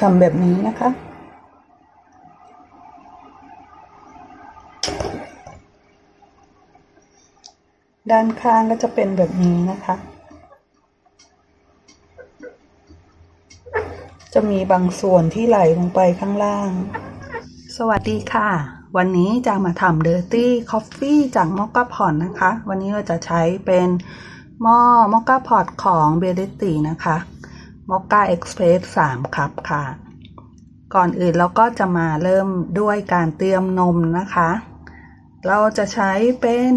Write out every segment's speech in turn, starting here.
ทำแบบนี้นะคะ ด้านข้างก็จะเป็นแบบนี้นะคะ จะมีบางส่วนที่ไหลลงไปข้างล่าง สวัสดีค่ะ วันนี้จะมาทำ Dirty Coffee จากมอ c ก a พอ t นะคะ วันนี้เราจะใช้เป็นหม้อมอ c ก a พอ t ของเบลตินะคะ มอ c ก a เอ็กซ์เพรส3ครับค่ะ ก่อนอื่นเราก็จะมาเริ่มด้วยการเตรียมนมนะคะ เราจะใช้เป็น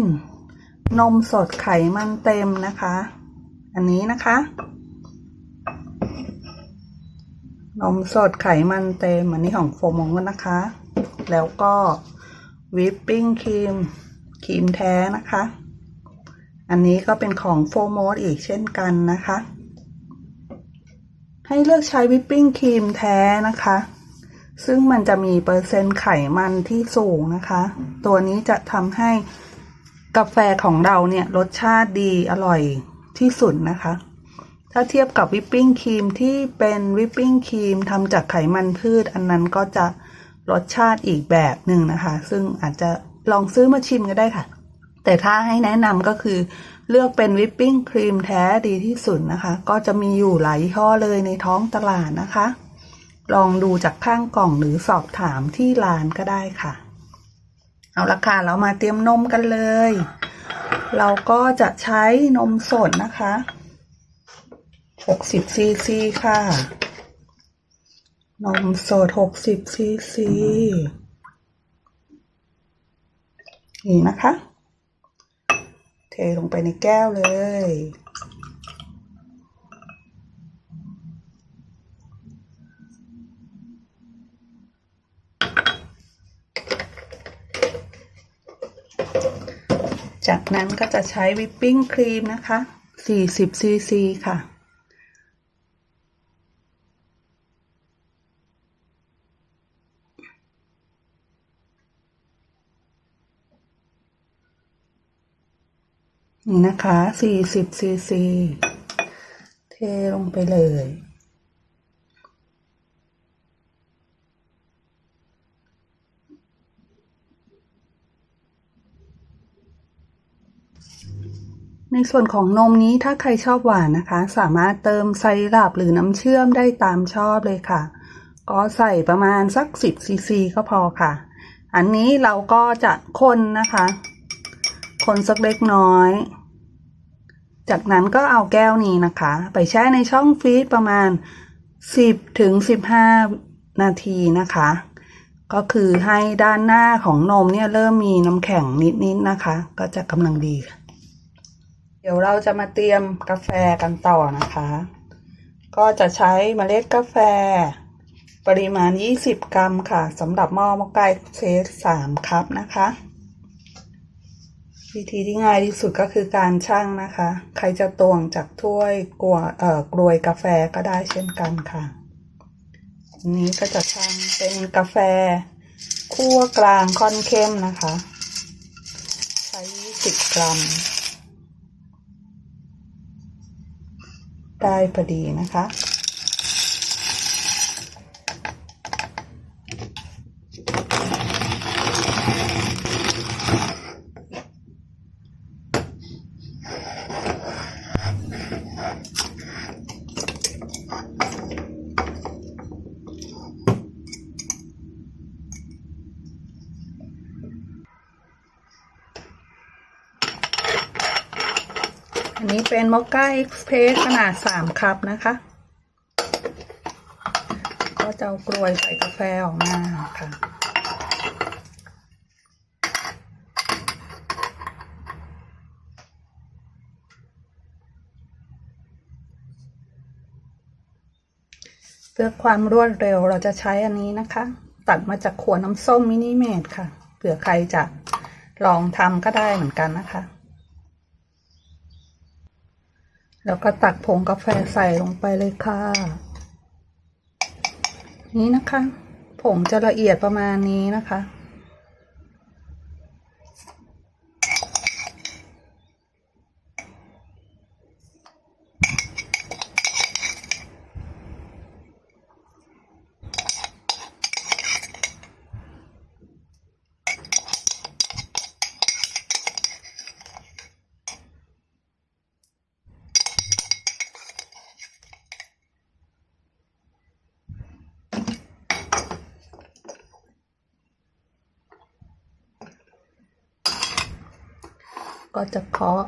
นมสดไขมันเต็มนะคะ อันนี้นะคะ นมสดไขมันเต็ม อันนี้ของโฟมงนะคะ แล้วก็วิปปิ้งครีมครีมแท้นะคะ อันนี้ก็เป็นของโฟโมดอีกเช่นกันนะคะ ให้เลือกใช้วิปปิ้งครีมแท้นะคะ ซึ่งมันจะมีเปอร์เซ็นต์ไขมันที่สูงนะคะ ตัวนี้จะทำให้กาแฟของเราเนี่ยรสชาติดีอร่อยที่สุดนะคะ ถ้าเทียบกับวิปปิ้งครีมที่เป็นวิปปิ้งครีมทำจากไขมันพืช อันนั้นก็จะรสชาติอีกแบบหนึ่งนะคะ ซึ่งอาจจะลองซื้อมาชิมก็ได้ค่ะ แต่ถ้าให้แนะนำก็คือ เลือกเป็นวิปปิ้งครีมแท้ดีที่สุดนะคะ ก็จะมีอยู่หลายยี่ห้อเลยในท้องตลาดนะคะ ลองดูจากข้างกล่องหรือสอบถามที่ร้านก็ได้ค่ะ เอาละค่ะเรามาเตรียมนมกันเลย เราก็จะใช้นมสดนะคะ60ซีซีค่ะ นมสด60ซีซีนี่นะคะ ทลงไปในแก้วเลย จากนั้นก็จะใช้วิปปิ้งครีมนะคะ 40ซีซีค่ะ นี่นะคะ40ซีซีเทลงไปเลย ในส่วนของนมนี้ถ้าใครชอบหวานนะคะ สามารถเติมไซรัปหรือน้ำเชื่อมได้ตามชอบเลยค่ะ ก็ใส่ประมาณสัก10ซีซีก็พอค่ะ อันนี้เราก็จะคนนะคะ คนสักเล็กน้อย จากนั้นก็เอาแก้วนี้นะคะ ไปแช่ในช่องฟรีซประมาณ 10ถึง15 นาทีนะคะ ก็คือให้ด้านหน้าของนมเนี่ยเริ่มมีน้ำแข็งนิดๆนะคะ ก็จะกำลังดีค่ะเดี๋ยวเราจะมาเตรียมกาแฟกันต่อนะคะ ก็จะใช้เมล็ดกาแฟ ปริมาณ 20 กรัมค่ะสำหรับหม้อมะไก่เซต3คัพนะคะ วิธีที่ง่ายที่สุดก็คือการชั่งนะคะ ใครจะตวงจากถ้วยกลัวเอ่อกลวยกาแฟก็ได้เช่นกันค่ะนนี้ก็จะชั่งเป็นกาแฟคั่วกลางค่อนเข้มนะคะ ใช้20กรัม ได้พอดีนะคะ เป็นมอคค่าเอ็กซ์เพรสขนาด3คัพนะคะ ก็จะเอากลวยใส่กาแฟออกมาค่ะเพื่อความรวดเร็วเราจะใช้อันนี้นะคะ ตัดมาจากขวดน้ำส้มมินิเมดค่ะเผื่อใครจะลองทำก็ได้เหมือนกันนะคะ แล้วก็ตักผงกาแฟใส่ลงไปเลยค่ะ นี้นะคะ ผงจะละเอียดประมาณนี้นะคะ ก็จะเคาะ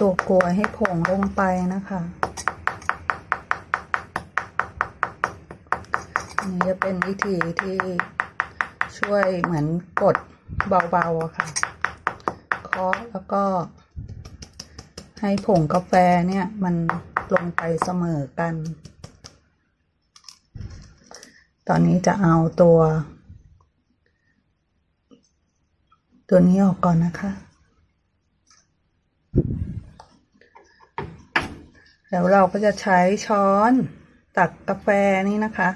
ตัวกลวยให้ผงลงไปนะคะนนี้จะเป็นวิธีที่ช่วยเหมือนกดเบาๆค่ะ เคาะแล้วก็ ให้ผงกาแฟเนี่ย มันลงไปเสมอกัน ตอนนี้จะเอาตัว ตัวนี้ออกก่อนนะคะ แล้วเราก็จะใช้ช้อนตักกาแฟนี่นะคะ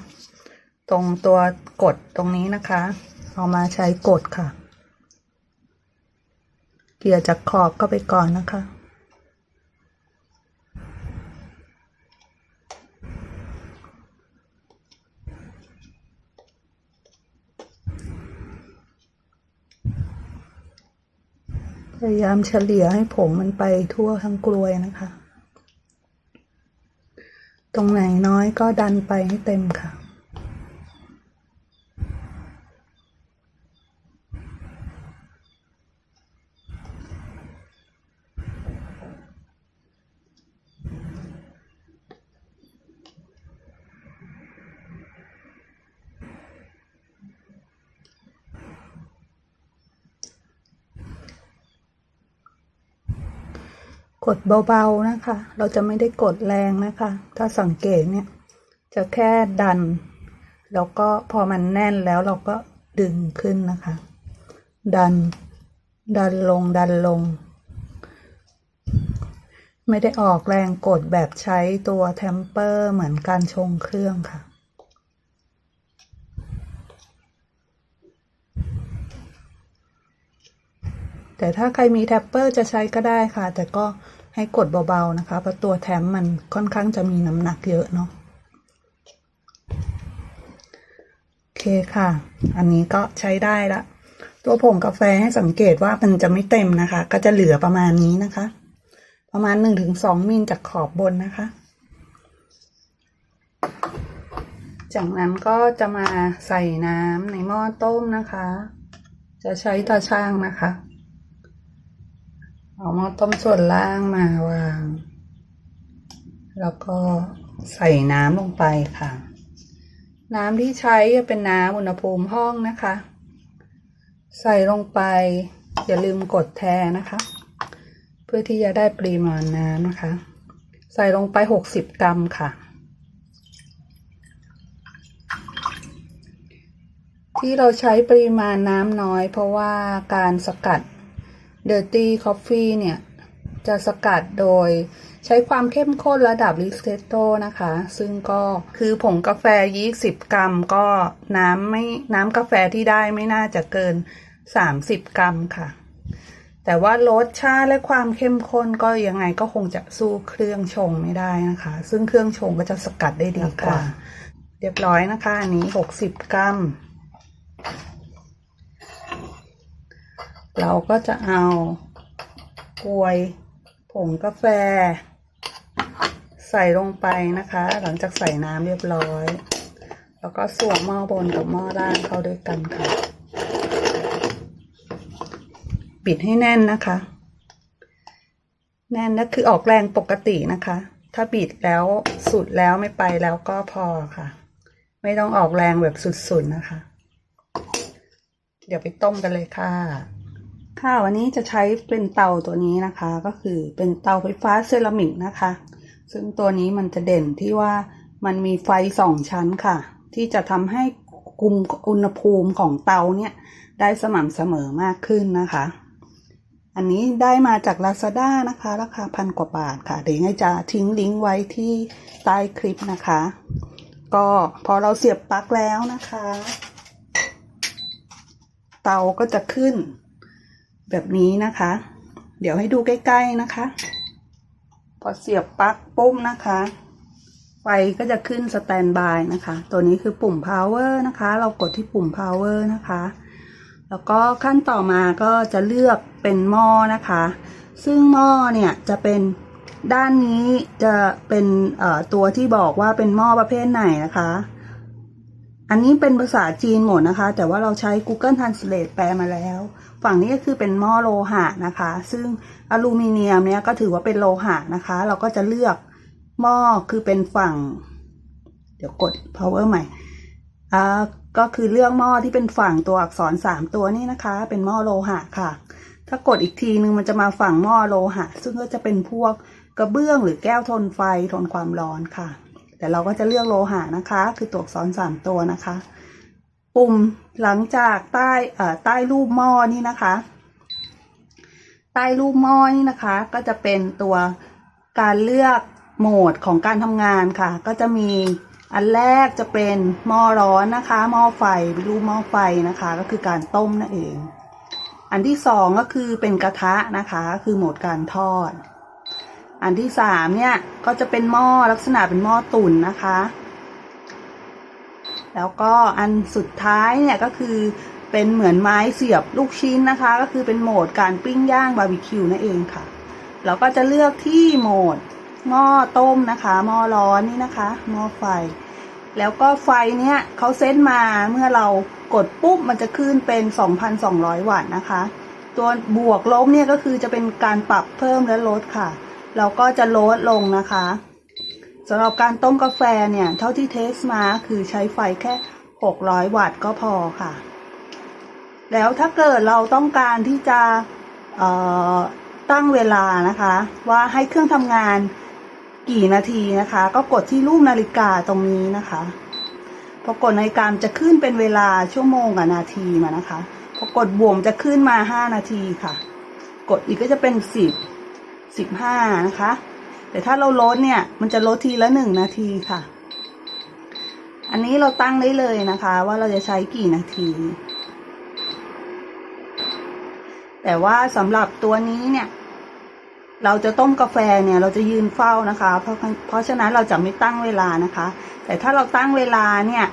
ตรงตัวกดตรงนี้นะคะ เอามาใช้กดค่ะ เกี่ยจากขอบก็ไปก่อนนะคะพยายามเฉลี่ยให้ผงมันไปทั่วทั้งกลวยนะคะ ตรงไหนน้อยก็ดันไปให้เต็มค่ะ กดเบาๆนะคะ เราจะไม่ได้กดแรงนะคะ ถ้าสังเกตเนี่ย จะแค่ดัน แล้วก็พอมันแน่นแล้วเราก็ดึงขึ้นนะคะ ดัน ดันลง ดันลง ไม่ได้ออกแรงกดแบบใช้ตัวเทมเปอร์เหมือนการชงเครื่องค่ะแต่ถ้าใครมีแท็ปเปอร์จะใช้ก็ได้ค่ะ แต่ก็ ให้กดเบาๆนะคะ เพราะตัวแทมมันค่อนข้างจะมีน้ำหนักเยอะเนาะโอเคค่ะ อันนี้ก็ใช้ได้ละ ตัวผงกาแฟให้สังเกตว่ามันจะไม่เต็มนะคะ ก็จะเหลือประมาณนี้นะคะ ประมาณหนึ่งถึงสองมิลจากขอบบนนะคะ จากนั้นก็จะมาใส่น้ำในหม้อต้มนะคะ จะใช้ตาช่างนะคะ เอาหม้อต้มส่วนล่างมาวาง แล้วก็ใส่น้ำลงไปค่ะ น้ำที่ใช้เป็นน้ำอุณหภูมิห้องนะคะ ใส่ลงไป อย่าลืมกดแทนะคะ เพื่อที่จะได้ปริมาณน้ำนะคะ ใส่ลงไปหกสิบกรัมค่ะที่เราใช้ปริมาณน้ำน้อย เพราะว่าการสกัด Dirty Coffee เนี่ย จะสกัดโดยใช้ความเข้มข้นระดับริสเตโตนะคะ ซึ่งก็คือผงกาแฟ20กรัม ก็น้ำไม่น้ำกาแฟที่ได้ไม่น่าจะเกิน30กรัมค่ะ แต่ว่ารสชาติและความเข้มข้นก็ยังไงก็คงจะสู้เครื่องชงไม่ได้นะคะ ซึ่งเครื่องชงก็จะสกัดได้ดีกว่า เรียบร้อยนะคะ อันนี้60กรัม เราก็จะเอากลวยผงกาแฟ ใส่ลงไปนะคะ หลังจากใส่น้ำเรียบร้อย แล้วก็สวมหม้อบนกับหม้อล่างเข้าด้วยกันค่ะ ปิดให้แน่นนะคะ แน่นนั่นคือออกแรงปกตินะคะ ถ้าบิดแล้วสุดแล้วไม่ไปแล้วก็พอค่ะ ไม่ต้องออกแรงแบบสุดๆนะคะ เดี๋ยวไปต้มกันเลยค่ะ ค่ะวันนี้จะใช้เป็นเตาตัวนี้นะคะ ก็คือเป็นเตาไฟฟ้าเซรามิกนะคะ ซึ่งตัวนี้มันจะเด่นที่ว่ามันมีไฟสองชั้นค่ะ ที่จะทำให้คุมอุณหภูมิของเตาเนี่ยได้สม่ำเสมอมากขึ้นนะคะ อันนี้ได้มาจาก Lazada นะคะ ราคาพันกว่าบาทค่ะ เดี๋ยวจะทิ้งลิงก์ไว้ที่ใต้คลิปนะคะ ก็พอเราเสียบปลั๊กแล้วนะคะ เตาก็จะขึ้น แบบนี้นะคะ เดี๋ยวให้ดูใกล้ ๆนะคะ พอเสียบปลั๊กปุ๊บนะคะ ไฟก็จะขึ้นสแตนบายนะคะ ตัวนี้คือปุ่ม power นะคะ เรากดที่ปุ่ม power นะคะ แล้วก็ขั้นต่อมาก็จะเลือกเป็นหม้อนะคะ ซึ่งหม้อเนี่ยจะเป็นด้านนี้จะเป็นตัวที่บอกว่าเป็นหม้อประเภทไหนนะคะ อันนี้เป็นภาษาจีนหมดนะคะ แต่ว่าเราใช้ Google Translate แปลมาแล้ว ฝั่งนี้ก็คือเป็นหม้อโลหะนะคะ ซึ่งอลูมิเนียมเนี่ยก็ถือว่าเป็นโลหะนะคะ เราก็จะเลือกหม้อคือเป็นฝั่ง เดี๋ยวกด power ใหม่อ่าก็คือเลือกหม้อที่เป็นฝั่งตัวอักษรสามตัวนี่นะคะ เป็นหม้อโลหะค่ะ ถ้ากดอีกทีนึงมันจะมาฝั่งหม้อโลหะ ซึ่งก็จะเป็นพวกกระเบื้องหรือแก้วทนไฟทนความร้อนค่ะ แต่เราก็จะเลือกโลหะนะคะ คือตัวอักษรสามตัวนะคะ ปุ่มหลังจากใต้ใต้รูปหม้อนี่นะคะ ใต้รูปหม้อนี่นะคะ ก็จะเป็นตัวการเลือกโหมดของการทำงานค่ะ ก็จะมีอันแรกจะเป็นหม้อร้อนนะคะหม้อไฟรูปหม้อไฟนะคะ ก็คือการต้มนั่นเอง อันที่สองก็คือเป็นกระทะนะคะ คือโหมดการทอด อันที่สามเนี่ยก็จะเป็นหม้อลักษณะเป็นหม้อตุ๋นนะคะ แล้วก็อันสุดท้ายเนี่ยก็คือเป็นเหมือนไม้เสียบลูกชิ้นนะคะ ก็คือเป็นโหมดการปิ้งย่างบาร์บีคิวนั่นเองค่ะ เราก็จะเลือกที่โหมดหม้อต้มนะคะหม้อร้อนนี่นะคะหม้อไฟ แล้วก็ไฟเนี่ยเขาเซตมาเมื่อเรากดปุ๊บมันจะขึ้นเป็น 2,200 วัตต์นะคะ ตัวบวกลบเนี่ยก็คือจะเป็นการปรับเพิ่มและลดค่ะ เราก็จะลดลงนะคะสำหรับการต้มกาแฟเนี่ย เท่าที่เทสมาคือใช้ไฟแค่ 600 วัตต์ก็พอค่ะ แล้วถ้าเกิดเราต้องการที่จะตั้งเวลานะคะ ว่าให้เครื่องทำงานกี่นาทีนะคะ ก็กดที่รูปนาฬิกาตรงนี้นะคะพอกดนาฬิกาจะขึ้นเป็นเวลาชั่วโมงกับนาทีมานะคะพอกดบวกจะขึ้นมา 5 นาทีค่ะ กดอีกก็จะเป็น 10 15นะคะ แต่ถ้าเราลดเนี่ย มันจะลดทีละ1นาทีค่ะ อันนี้เราตั้งได้เลยนะคะ ว่าเราจะใช้กี่นาที แต่ว่าสำหรับตัวนี้เนี่ย เราจะต้มกาแฟเนี่ย เราจะยืนเฝ้านะคะ เพราะเพราะฉะนั้นเราจะไม่ตั้งเวลานะคะ แต่ถ้าเราตั้งเวลาเนี่ย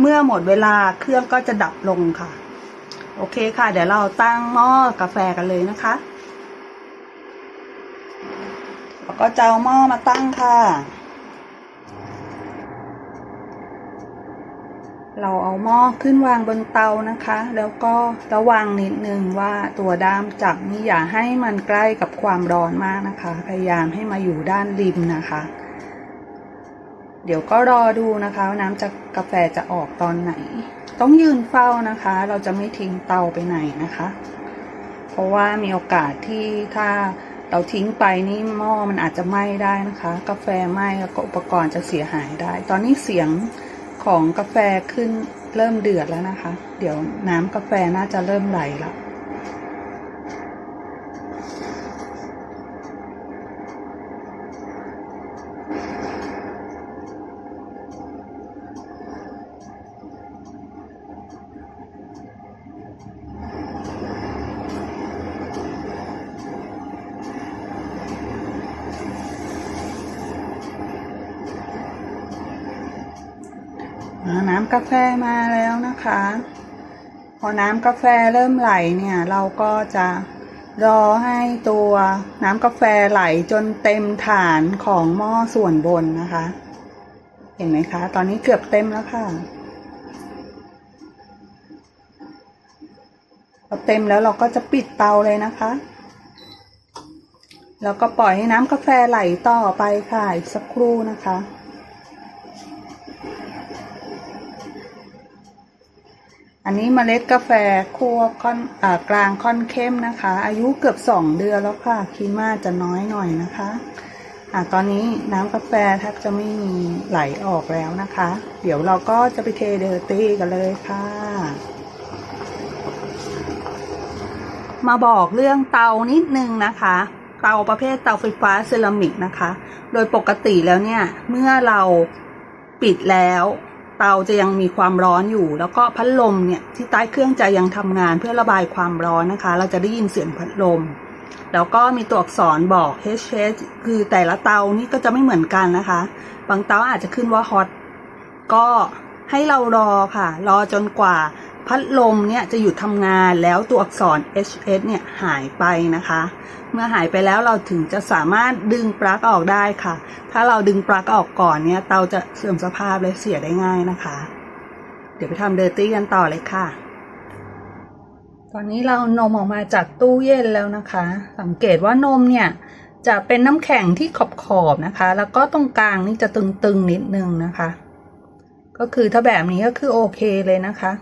เมื่อหมดเวลาเครื่องก็จะดับลงค่ะ โอเคค่ะ เดี๋ยวเราตั้งหม้อกาแฟกันเลยนะคะ แล้วก็จะเอาหม้อมาตั้งค่ะ เราเอาหม้อขึ้นวางบนเตานะคะ แล้วก็ระวังนิดนึงว่าตัวด้ามจับนี่อย่าให้มันใกล้กับความร้อนมากนะคะ พยายามให้มาอยู่ด้านริมนะคะ เดี๋ยวก็รอดูนะคะว่าน้ำจากกาแฟจะออกตอนไหน ต้องยืนเฝ้านะคะ เราจะไม่ทิ้งเตาไปไหนนะคะ เพราะว่ามีโอกาสที่ถ้า เราทิ้งไปนี่หม้อมันอาจจะไหม้ได้นะคะ กาแฟไหม้แล้วก็อุปกรณ์จะเสียหายได้ ตอนนี้เสียงของกาแฟขึ้นเริ่มเดือดแล้วนะคะ เดี๋ยวน้ำกาแฟน่าจะเริ่มไหลแล้ว อ่าน้ำกาแฟมาแล้วนะคะ พอน้ำกาแฟเริ่มไหลเนี่ย เราก็จะรอให้ตัวน้ำกาแฟไหลจนเต็มฐานของหม้อส่วนบนนะคะ เห็นไหมคะ ตอนนี้เกือบเต็มแล้วค่ะพอเต็มแล้วเราก็จะปิดเตาเลยนะคะ แล้วก็ปล่อยให้น้ำกาแฟไหลต่อไปค่ะอีกสักครู่นะคะ อันนี้เมล็ดกาแฟคั่วค่อนอกลางค่อนเข้มนะคะ อายุเกือบสองเดือนแล้วค่ะคีมาจะน้อยหน่อยนะคะอ่าตอนนี้น้ำกาแฟแทบจะไม่มีไหลออกแล้วนะคะ เดี๋ยวเราก็จะไปเทเดอร์ตี้กันเลยค่ะ มาบอกเรื่องเตานิดนึงนะคะ เตาประเภทเตาไฟฟ้าเซรามิกนะคะ โดยปกติแล้วเนี่ย เมื่อเราปิดแล้ว เตาจะยังมีความร้อนอยู่ แล้วก็พัดลมเนี่ยที่ใต้เครื่องจะยังทำงานเพื่อระบายความร้อนนะคะ เราจะได้ยินเสียงพัดลม แล้วก็มีตัวอักษรบอก HH คือแต่ละเตานี่ก็จะไม่เหมือนกันนะคะ บางเตาอาจจะขึ้นว่า hot ก็ให้เรารอค่ะ รอจนกว่า พัดลมเนี่ยจะหยุดทำงานแล้วตัวอักษร HS เนี่ยหายไปนะคะ เมื่อหายไปแล้วเราถึงจะสามารถดึงปลั๊กออกได้ค่ะ ถ้าเราดึงปลั๊กออกก่อนเนี่ยเตาจะเสื่อมสภาพและเสียได้ง่ายนะคะ เดี๋ยวไปทำเดอร์ตี้กันต่อเลยค่ะ ตอนนี้เรานมออกมาจากตู้เย็นแล้วนะคะ สังเกตว่านมเนี่ยจะเป็นน้ำแข็งที่ขอบๆนะคะ แล้วก็ตรงกลางนี่จะตึงๆนิดนึงนะคะ ก็คือถ้าแบบนี้ก็คือโอเคเลยนะคะ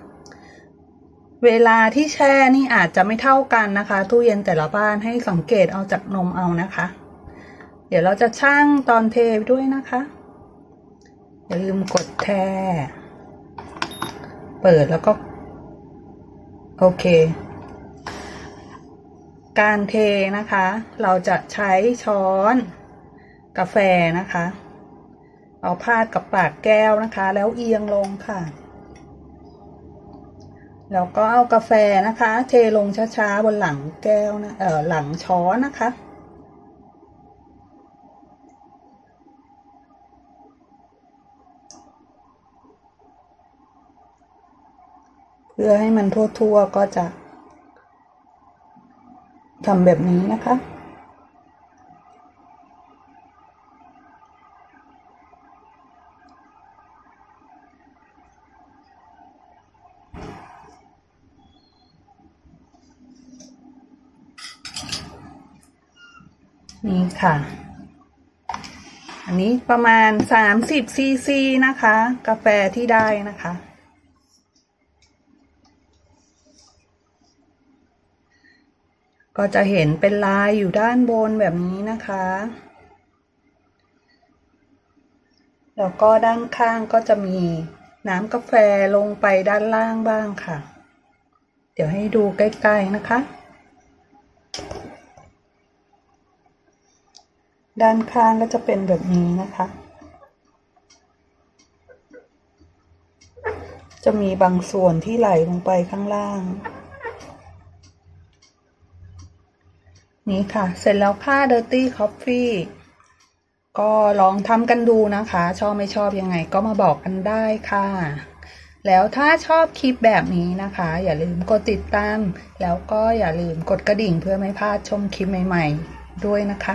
เวลาที่แช่นี่อาจจะไม่เท่ากันนะคะ ตู้เย็นแต่ละบ้านให้สังเกตเอาจากนมเอานะคะ เดี๋ยวเราจะชั่งตอนเทด้วยนะคะอย่าลืมกดแช่เปิดแล้วก็ โอเค การเทนะคะ เราจะใช้ช้อนกาแฟนะคะ เอาพาดกับปากแก้วนะคะ แล้วเอียงลงค่ะ แล้วก็เอากาแฟนะคะ เทลงช้าๆบนหลังแก้วนะเอ่อหลังช้อนนะคะ เพื่อให้มันทั่วๆก็จะทำแบบนี้นะคะ นี่ค่ะ อันนี้ประมาณสามสิบซีซีนะคะ กาแฟที่ได้นะคะ ก็จะเห็นเป็นลายอยู่ด้านบนแบบนี้นะคะ แล้วก็ด้านข้างก็จะมีน้ำกาแฟลงไปด้านล่างบ้างค่ะ เดี๋ยวให้ดูใกล้ ๆ นะคะ ด้านข้างก็จะเป็นแบบนี้นะคะ จะมีบางส่วนที่ไหลลงไปข้างล่าง นี่ค่ะ เสร็จแล้วค่ะ Dirty Coffee ก็ลองทำกันดูนะคะ ชอบไม่ชอบยังไงก็มาบอกกันได้ค่ะ แล้วถ้าชอบคลิปแบบนี้นะคะ อย่าลืมกดติดตาม แล้วก็อย่าลืมกดกระดิ่งเพื่อไม่พลาดชมคลิปใหม่ ๆ ด้วยนะคะ